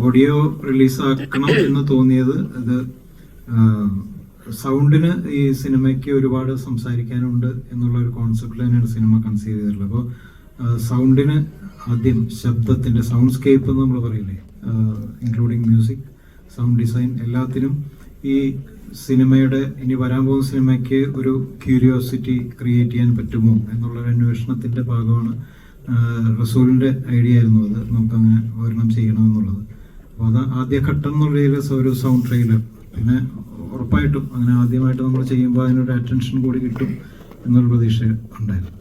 Audio റിലീസാക്കണം എന്ന് തോന്നിയത് അത് സൗണ്ടിന് ഈ സിനിമയ്ക്ക് ഒരുപാട് സംസാരിക്കാനുണ്ട് എന്നുള്ള ഒരു കോൺസെപ്റ്റിൽ തന്നെയാണ് സിനിമ കൺസീവ് ചെയ്തിട്ടുള്ളത്. അപ്പോൾ സൗണ്ടിന് ആദ്യം ശബ്ദത്തിന്റെ സൗണ്ട് സ്കേപ്പ് എന്ന് നമ്മൾ പറയില്ലേ ഇൻക്ലൂഡിങ് മ്യൂസിക് സൗണ്ട് ഡിസൈൻ എല്ലാത്തിനും ഈ സിനിമയുടെ ഇനി വരാൻ പോകുന്ന സിനിമയ്ക്ക് ഒരു ക്യൂരിയോസിറ്റി ക്രിയേറ്റ് ചെയ്യാൻ പറ്റുമോ എന്നുള്ള ഒരു അന്വേഷണത്തിന്റെ ഭാഗമാണ് റസൂലിന്റെ ഐഡിയ ആയിരുന്നു അത്. നമുക്കങ്ങനെ ഒരെണ്ണം ചെയ്യണം എന്നുള്ളത് അപ്പോൾ അത് ആദ്യഘട്ടം എന്നുള്ള രീതിയിൽ ഒരു സൗണ്ട് ട്രെയിലർ പിന്നെ ഉറപ്പായിട്ടും അങ്ങനെ ആദ്യമായിട്ട് നമ്മൾ ചെയ്യുമ്പോൾ അതിനൊരു അറ്റൻഷൻ കൂടി കിട്ടും എന്നൊരു പ്രതീക്ഷ ഉണ്ടായിരുന്നു.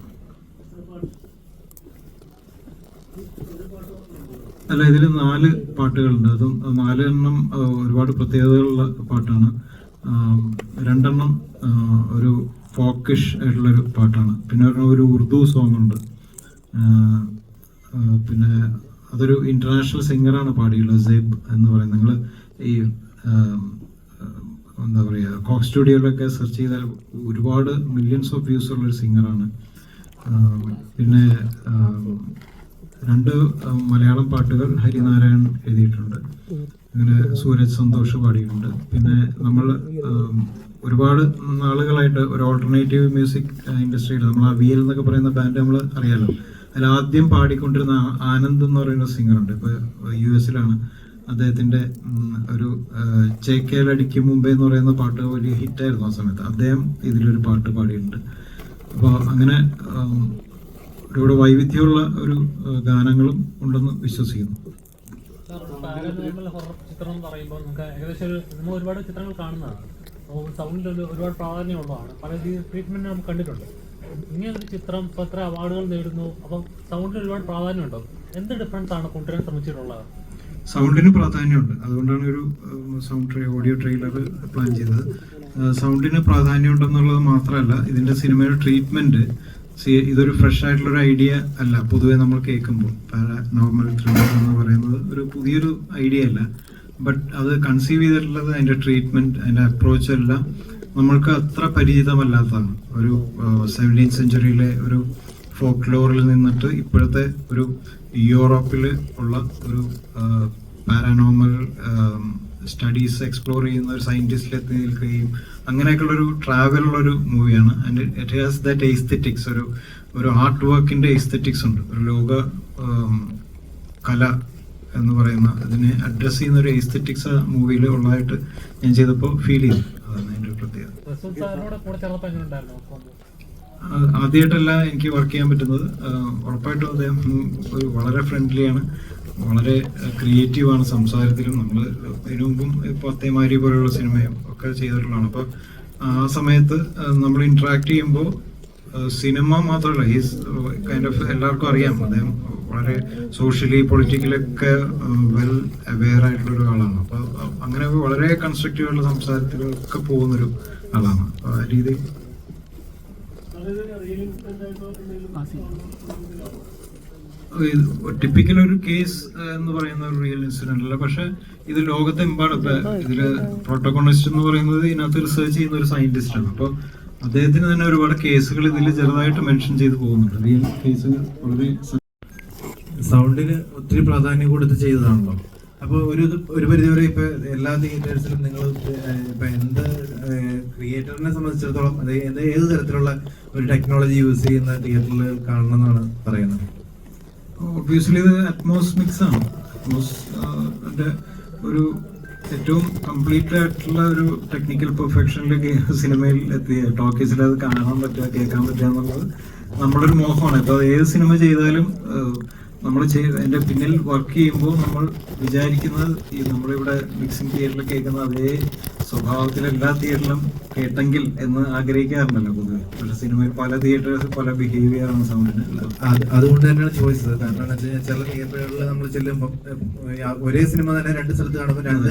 അല്ല ഇതിൽ നാല് പാട്ടുകളുണ്ട്. അതും നാലെണ്ണം ഒരുപാട് പ്രത്യേകതകളുള്ള പാട്ടാണ്. രണ്ടെണ്ണം ഒരു ഫോക്കിഷ് ആയിട്ടുള്ളൊരു പാട്ടാണ്. പിന്നെ ഒരു ഉറുദു സോങ് ഉണ്ട്. പിന്നെ അതൊരു ഇന്റർനാഷണൽ സിംഗറാണ് പാടിയുള്ളത് സെബ് എന്ന് പറയുന്നത്. നിങ്ങൾ ഈ എന്താ പറയുക കോക്ക് സ്റ്റുഡിയോയിലൊക്കെ സെർച്ച് ചെയ്താൽ ഒരുപാട് മില്യൺസ് ഓഫ് വ്യൂസ് ഉള്ള ഒരു സിംഗറാണ് പിന്നെ രണ്ട് മലയാളം പാട്ടുകൾ ഹരിനാരായൺ എഴുതിയിട്ടുണ്ട്. അങ്ങനെ സൂരജ് സന്തോഷ് പാടിയിട്ടുണ്ട്. പിന്നെ നമ്മൾ ഒരുപാട് നാളുകളായിട്ട് ഒരു ഓൾട്ടർനേറ്റീവ് മ്യൂസിക് ഇൻഡസ്ട്രിയിൽ നമ്മൾ ആ വി എൽ എന്നൊക്കെ പറയുന്ന ബാൻഡ് നമ്മൾ അറിയാലോ. അതിൽ ആദ്യം പാടിക്കൊണ്ടിരുന്ന ആനന്ദ് എന്ന് പറയുന്ന സിംഗറുണ്ട്. ഇപ്പൊ യു എസിലാണ്. അദ്ദേഹത്തിന്റെ ഒരു ചേക്കേലടിക്ക് മുമ്പേ എന്ന് പറയുന്ന പാട്ട് വലിയ ഹിറ്റായിരുന്നു ആ സമയത്ത്. അദ്ദേഹം ഇതിലൊരു പാട്ട് പാടിയിട്ടുണ്ട്. അപ്പോൾ അങ്ങനെ ഒരുപാട് വൈവിധ്യമുള്ള ഒരു ഗാനങ്ങളും ഉണ്ടെന്ന് വിശ്വസിക്കുന്നു. പറയുമ്പോൾ നമുക്ക് ഏകദേശം ഒരുപാട് ചിത്രങ്ങൾ കാണുന്നതാണ്. സൗണ്ടിൽ ഒരുപാട് പ്രാധാന്യമുള്ളതാണ്. പല ട്രീറ്റ്മെന്റ് നമുക്ക് കണ്ടിട്ടുണ്ട്. ഇങ്ങനൊരു ചിത്രം ഇപ്പൊ എത്ര അവാർഡുകൾ നേടുന്നു? അപ്പം സൗണ്ടിന് ഒരുപാട് പ്രാധാന്യമുണ്ടോ? എന്ത് ഡിഫറൻസ് ആണ് കൊണ്ടുവരാൻ ശ്രമിച്ചിട്ടുള്ളത്? സൗണ്ടിന് പ്രാധാന്യമുണ്ട്. അതുകൊണ്ടാണ് ഒരു സൗണ്ട് ഓഡിയോ ട്രെയിലർ പ്ലാൻ ചെയ്തത്. സൗണ്ടിന് പ്രാധാന്യമുണ്ടെന്നുള്ളത് മാത്രമല്ല ഇതിന്റെ സിനിമയുടെ ട്രീറ്റ്മെന്റ് ഇതൊരു ഫ്രഷ് ആയിട്ടുള്ള ഒരു ഐഡിയ അല്ല പൊതുവെ നമ്മൾ കേൾക്കുമ്പോൾ. നോർമൽ ത്രില്ലർ എന്ന് പറയുന്നത് ഒരു പുതിയൊരു ഐഡിയ അല്ല. ബട്ട് അത് കൺസീവ് ചെയ്തിട്ടുള്ളത് അതിന്റെ ട്രീറ്റ്മെന്റ് അതിന്റെ അപ്രോച്ച് എല്ലാം നമ്മൾക്ക് അത്ര പരിചിതമല്ലാത്തതാണ്. ഒരു സെവന്റീൻ സെഞ്ചുറിയിലെ ഒരു ഫോക്ക് ലോറിൽ നിന്നിട്ട് ഇപ്പോഴത്തെ ഒരു യൂറോപ്പിൽ ഉള്ള ഒരു പാരാനോമൽ സ്റ്റഡീസ് എക്സ്പ്ലോർ ചെയ്യുന്ന ഒരു സയന്റിസ്റ്റിൽ എത്തി നിൽക്കുകയും അങ്ങനെയൊക്കെയുള്ള ഒരു ട്രാവൽ ഉള്ള ഒരു മൂവിയാണ് and it has that aesthetics ഒരു ഒരു ആർട്ട് വർക്കിന്റെ എസ്തെറ്റിക്സ് ഉണ്ട്. ഒരു ലോക കല എന്ന് പറയുന്ന അതിനെ അഡ്രസ്സ് ചെയ്യുന്ന ഒരു എസ്തെറ്റിക്സ് മൂവിയിൽ ഉള്ളതായിട്ട് ഞാൻ ചെയ്തപ്പോൾ ഫീൽ ചെയ്തു. അതാണ് അതിന്റെ പ്രത്യേകത. ആദ്യമായിട്ടല്ല എനിക്ക് വർക്ക് ചെയ്യാൻ പറ്റുന്നത്. ഉറപ്പായിട്ടും അദ്ദേഹം വളരെ ഒരു വളരെ ഫ്രണ്ട്ലിയാണ് വളരെ ക്രിയേറ്റീവ് ആണ് സംസാരത്തിലും. നമ്മൾ ഇതിനു മുമ്പും ഇപ്പോൾ അത്തേമാരി പോലെയുള്ള സിനിമയും ഒക്കെ ചെയ്തിട്ടുള്ളതാണ്. അപ്പോൾ ആ സമയത്ത് നമ്മൾ ഇന്ററാക്ട് ചെയ്യുമ്പോൾ സിനിമ മാത്രമല്ല ഹീസ് കൈൻഡ് ഓഫ് എല്ലാവർക്കും അറിയാം. അദ്ദേഹം വളരെ സോഷ്യലി പൊളിറ്റിക്കലൊക്കെ വെൽ അവെയർ ആയിട്ടുള്ള ഒരു ആളാണ് അപ്പോൾ അങ്ങനെ വളരെ കൺസ്ട്രക്റ്റീവ് ആയിട്ടുള്ള സംസാരത്തിലൊക്കെ പോകുന്നൊരു ആളാണ്. അപ്പോൾ ആ രീതിയിൽ ടിപ്പിക്കൽ ഒരു കേസ് എന്ന് പറയുന്ന ഒരു റിയൽ ഇൻസിഡന്റ് അല്ല. പക്ഷെ ഇത് ലോകത്തെമ്പാടും ഇതിൽ പ്രോട്ടോകോണിസ്റ്റ് എന്ന് പറയുന്നത് ഇതിനകത്ത് റിസർച്ച് ചെയ്യുന്ന ഒരു സയന്റിസ്റ്റ് ആണ്. അപ്പൊ അദ്ദേഹത്തിന് തന്നെ ഒരുപാട് കേസുകൾ ഇതിൽ ചെറുതായിട്ട് മെൻഷൻ ചെയ്തു പോകുന്നുണ്ട്. റിയൽ കേസുകൾ വളരെ സൗണ്ടിന് ഒത്തിരി പ്രാധാന്യം കൊടുത്ത് ചെയ്തതാണല്ലോ. അപ്പോൾ ഒരു ഒരു പരിധിവരെ ഇപ്പൊ എല്ലാ തിയേറ്റേഴ്സിലും നിങ്ങൾ ഇപ്പൊ എന്ത് ക്രിയേറ്ററിനെ സംബന്ധിച്ചിടത്തോളം അത് ഏത് ഏത് തരത്തിലുള്ള ഒരു ടെക്നോളജി യൂസ് ചെയ്യുന്ന തിയേറ്ററിൽ കാണണം എന്നാണ് പറയുന്നത് ഓബിയസ്ലി ഇത് അറ്റ്മോസ് മിക്സ് ആണ്. അറ്റ്മോസ് ഒരു ഏറ്റവും കംപ്ലീറ്റ് ആയിട്ടുള്ള ഒരു ടെക്നിക്കൽ പെർഫെക്ഷനിലേക്ക് സിനിമയിൽ എത്തിയ ടോക്കീസിൽ അത് കാണാൻ പറ്റുക കേൾക്കാൻ പറ്റുക എന്നുള്ളത് ഒരു മോഹമാണ്. ഇപ്പൊ ഏത് സിനിമ ചെയ്താലും നമ്മൾ അതിന്റെ പിന്നിൽ വർക്ക് ചെയ്യുമ്പോൾ നമ്മൾ വിചാരിക്കുന്നത് ഈ നമ്മളിവിടെ മിക്സിംഗ് തിയേറ്ററിൽ കേൾക്കുന്ന അതേ സ്വഭാവത്തിൽ എല്ലാ തിയേറ്ററിലും കേട്ടെങ്കിൽ എന്ന് ആഗ്രഹിക്കാറുണ്ടല്ലോ പൊതുവെ. പക്ഷെ സിനിമയിൽ പല തിയേറ്റേഴ്സ് പല ബിഹേവിയർ ആണ് സൗണ്ടിന് അതുകൊണ്ട് തന്നെയാണ് ചോദിച്ചത് കാരണം ചില തിയേറ്ററുകളിൽ നമ്മൾ ചെല്ലുമ്പോൾ ഒരേ സിനിമ തന്നെ രണ്ട് സ്ഥലത്ത് കാണുമ്പോൾ രണ്ട്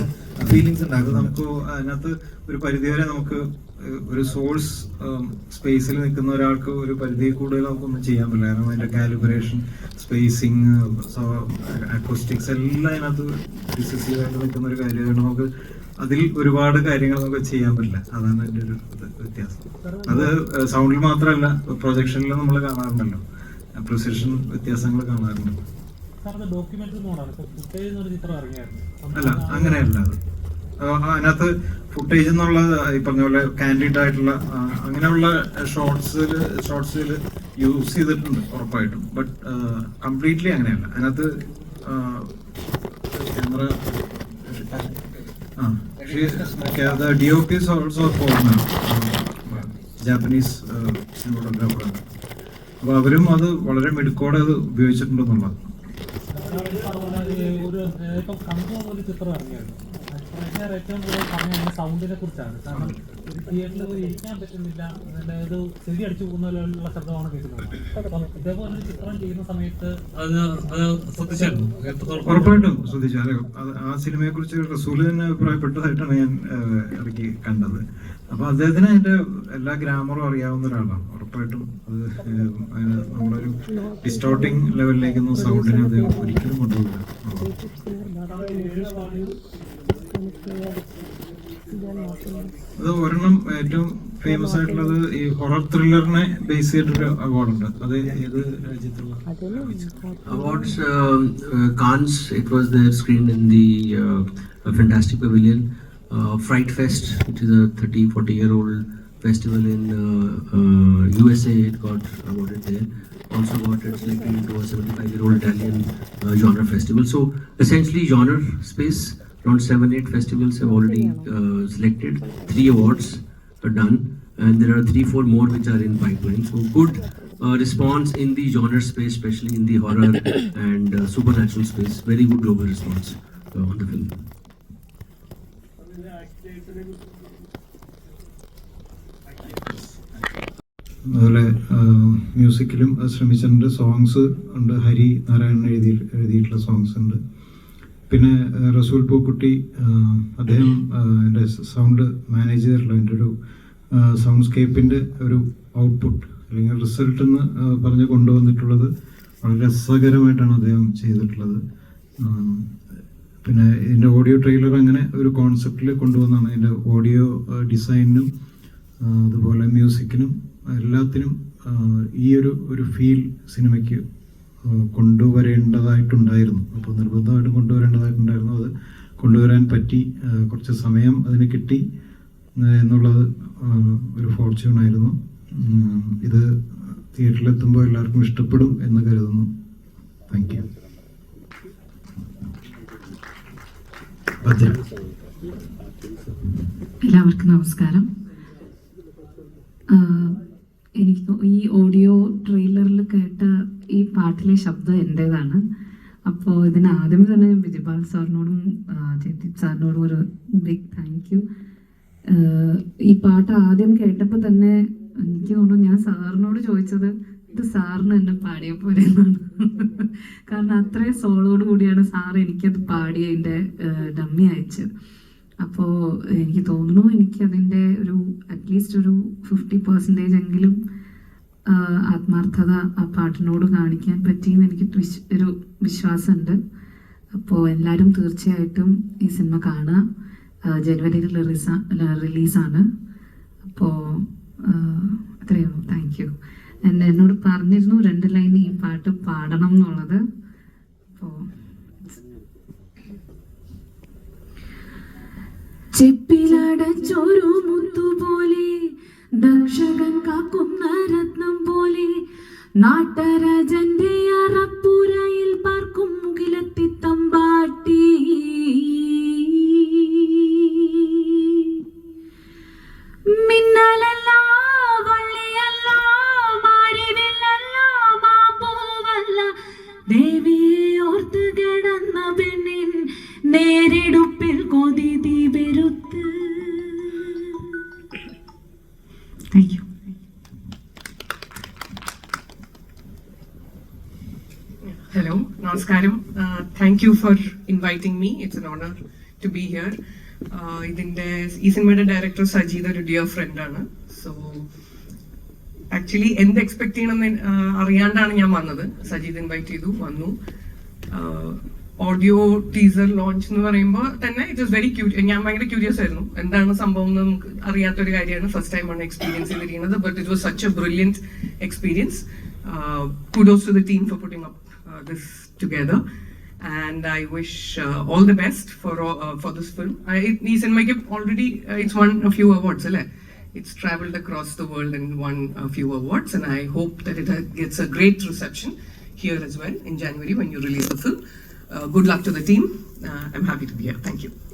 ഫീലിങ്സ് ഉണ്ടാകും നമുക്ക് അതിനകത്ത് ഒരു പരിധിവരെ നമുക്ക് ഒരു സോഴ്സ് സ്പേസിൽ നിൽക്കുന്ന ഒരാൾക്ക് ഒരു പരിധി കൂടുതൽ നമുക്കൊന്നും ചെയ്യാൻ പറ്റില്ല. കാരണം അതിന്റെ കാലിബ്രേഷൻ സ്പേസിങ് അക്കോസ്റ്റിക്സ് എല്ലാം അതിനകത്ത് ഡിസിസീവ് ആയിട്ട് നിൽക്കുന്ന ഒരു കാര്യമാണ് നമുക്ക് അതിൽ ഒരുപാട് കാര്യങ്ങൾ നമുക്ക് ചെയ്യാൻ പറ്റില്ല. അതാണ് അതിന്റെ ഒരു വ്യത്യാസം. അത് സൗണ്ടിൽ മാത്രമല്ല പ്രൊജക്ഷനിൽ നമ്മൾ കാണാറുണ്ടല്ലോ. പ്രൊസിഷൻ വ്യത്യാസങ്ങൾ കാണാറുണ്ട്. അല്ല അങ്ങനെയല്ല അത്. അതിനകത്ത് ഫുട്ടേജ് എന്നുള്ള ഈ പറഞ്ഞ പോലെ കാൻഡിഡ് ആയിട്ടുള്ള അങ്ങനെയുള്ള ഷോർട്സിൽ ഷോർട്സിൽ യൂസ് ചെയ്തിട്ടുണ്ട് ഉറപ്പായിട്ടും. ബട്ട് കംപ്ലീറ്റ്ലി അങ്ങനെയല്ല. അതിനകത്ത് ക്യാമറ ആ D O P is also Japanese സിനിമോട്ടോഗ്രാഫറാണ് അപ്പോൾ അവരും അത് വളരെ മിടുക്കോടെ അത് ഉപയോഗിച്ചിട്ടുണ്ടെന്നുള്ളത് ഒരു ചിത്രം ഇറങ്ങിയായിരുന്നു പ്രേക്ഷകർ ഏറ്റവും കൂടുതൽ സമയം സൗണ്ടിനെ കുറിച്ചാണ് കാരണം ഒരു തിയേറ്ററിൽ പോയി ഇരിക്കാൻ പറ്റുന്നില്ല അതായത് ചെവി അടിച്ചു പോകുന്ന പോലെയുള്ള ശബ്ദമാണ് കേൾക്കുന്നത് അപ്പം ഇതേപോലെ ഒരു ചിത്രം ചെയ്യുന്ന സമയത്ത് ഉറപ്പായിട്ടും ശ്രദ്ധിച്ചു അതെ ആ സിനിമയെ കുറിച്ച് റസൂൽ തന്നെ അഭിപ്രായപ്പെട്ടതായിട്ടാണ് ഞാൻ ഇറക്കി ഇടയ്ക്ക് കണ്ടത് അപ്പൊ അദ്ദേഹത്തിന് അതിന്റെ എല്ലാ ഗ്രാമറും അറിയാവുന്ന ഒരാളാണ് ഉറപ്പായിട്ടും അത് നമ്മളൊരു ഡിസ്റ്റോർട്ടിങ് ലെവലിലേക്കൊന്നും സൗണ്ടിനെ അത് ഒരിക്കലും കൊണ്ടുപോകില്ല അത് ഒരെണ്ണം ഏറ്റവും ഫേമസ് ആയിട്ടുള്ളത് ഈ ഹൊറർ ത്രില്ലറിനെ ബേസ് ചെയ്തിട്ടൊരു അവാർഡുണ്ട് അത് ഏത് രാജ്യത്തുള്ള Awards, um, uh, Cannes, it was there screened in the uh, Fantastic Pavilion. Uh, Fright Fest, which is a 30 40 year old festival in uh, uh, USA, it got awarded there. Also got it selected into a 75 year old Italian uh, genre festival. So essentially, genre space, around 7 8 festivals have already uh, selected. Three awards are done, and there are three, four more which are in pipeline. So good uh, response in the genre space, especially in the horror and uh, supernatural space. Very good global response uh, on the film. അതുപോലെ മ്യൂസിക്കിലും അത് ശ്രമിച്ചിട്ടുണ്ട് songs ഉണ്ട് ഹരി നാരായണൻ എഴുതി എഴുതിയിട്ടുള്ള songs ഉണ്ട് പിന്നെ റസൂൽ പൂക്കുട്ടി അദ്ദേഹം എന്റെ സൗണ്ട് മാനേജ് ചെയ്തിട്ടുള്ള എന്റെ ഒരു സൗണ്ട് സ്കേപ്പിന്റെ ഒരു ഔട്ട്പുട്ട് അല്ലെങ്കിൽ റിസൾട്ട് എന്ന് പറഞ്ഞ് കൊണ്ടുവന്നിട്ടുള്ളത് വളരെ രസകരമായിട്ടാണ് അദ്ദേഹം ചെയ്തിട്ടുള്ളത്. പിന്നെ ഇതിന്റെ ഓഡിയോ ട്രെയിലർ അങ്ങനെ ഒരു കോൺസെപ്റ്റിൽ കൊണ്ടുവന്നാണ്. ഇതിന്റെ ഓഡിയോ ഡിസൈനിനും അതുപോലെ മ്യൂസിക്കിനും എല്ലാത്തിനും ഈ ഒരു ഒരു ഫീൽ സിനിമയ്ക്ക് കൊണ്ടുവരേണ്ടതായിട്ടുണ്ടായിരുന്നു. അപ്പോൾ നിർബന്ധമായിട്ടും കൊണ്ടുവരേണ്ടതായിട്ടുണ്ടായിരുന്നു. അത് കൊണ്ടുവരാൻ പറ്റി. കുറച്ച് സമയം അതിന് കിട്ടി എന്നുള്ളത് ഒരു ഫോർച്യൂൺ ആയിരുന്നു. ഇത് തിയേറ്ററിലെത്തുമ്പോൾ എല്ലാവർക്കും ഇഷ്ടപ്പെടും എന്ന് കരുതുന്നു. താങ്ക് യു എല്ലാവർക്കും നമസ്കാരം. എനിക്ക് ഈ ഓഡിയോ ട്രെയിലറിൽ കേട്ട ഈ പാട്ടിലെ ശബ്ദം എന്റേതാണ് അപ്പോൾ ഇതിന് ആദ്യം തന്നെ ഞാൻ ബിജിപാൽ സാറിനോടും ജയദീപ് സാറിനോടും ഒരു ബിഗ് താങ്ക് യു ഈ പാട്ട് ആദ്യം കേട്ടപ്പോൾ തന്നെ എനിക്ക് തോന്നുന്നു ഞാൻ സാറിനോട് ചോദിച്ചത് ഇത് സാറിന് തന്നെ പാടിയ പോലെ എന്നാണ്. കാരണം അത്രയും സോളോട് കൂടിയാണ് സാർ എനിക്കത് പാടിയതിന്റെ ഡമ്മി അയച്ചത്. അപ്പോൾ എനിക്ക് തോന്നുന്നു എനിക്ക് അതിന്റെ ഒരു അറ്റ്ലീസ്റ്റ് ഒരു ഫിഫ്റ്റി പെർസെന്റേജ് എങ്കിലും ആത്മാർത്ഥത ആ പാട്ടിനോട് കാണിക്കാൻ പറ്റിയെന്ന് എനിക്ക് വിശ് ഒരു വിശ്വാസമുണ്ട്. അപ്പോൾ എല്ലാവരും തീർച്ചയായിട്ടും ഈ സിനിമ കാണുക. ജനുവരിയിൽ റിലീസാ റിലീസാണ്. അപ്പോൾ അത്രയേ ഉള്ളൂ. താങ്ക് യു എന്നെ എന്നോട് പറഞ്ഞിരുന്നു രണ്ട് ലൈൻ ഈ പാട്ട് പാടണം എന്നുള്ളത്. അപ്പോൾ ചെപ്പിലടച്ചൊരു മുത്തുപോലെ ദക്ഷകൻ കാക്കുന്ന രത്നം പോലെ നാട്ടരാജന്റെ അറപ്പുരയിൽ Uh, thank you for inviting me. It's an honor to be here. Uh, ഇതിന്റെ ഈ സിനിമയുടെ ഡയറക്ടർ സജീദ് ഒരു ഡിയർ ഫ്രണ്ട് ആണ്. സോ ആക്ച്വലി എന്ത് എക്സ്പെക്ട് ചെയ്യണമെന്ന് അറിയാണ്ടാണ് ഞാൻ വന്നത്. സജീദ് ഇൻവൈറ്റ് ചെയ്തു വന്നു. ഓഡിയോ ടീസർ ലോഞ്ച് എന്ന് പറയുമ്പോൾ തന്നെ ഇറ്റ് ഇസ് വെരി ക്യൂരി ഞാൻ ഭയങ്കര ക്യൂരിയസ് ആയിരുന്നു. എന്താണ് സംഭവം എന്ന് നമുക്ക് അറിയാത്തൊരു കാര്യമാണ്. ഫസ്റ്റ് ടൈമാണ് എക്സ്പീരിയൻസ് ചെയ്തിരിക്കുന്നത്. But it was such a brilliant experience kudos to the team for putting up Uh, this together. And I wish uh, all the best for uh, for this film. I, he's in my gift already. it's won a few awards. It's traveled across the world and won a few awards, and I hope that it gets a great reception here as well in January when you release the film. Uh, good luck to the team. Uh, I'm happy to be here. Thank you.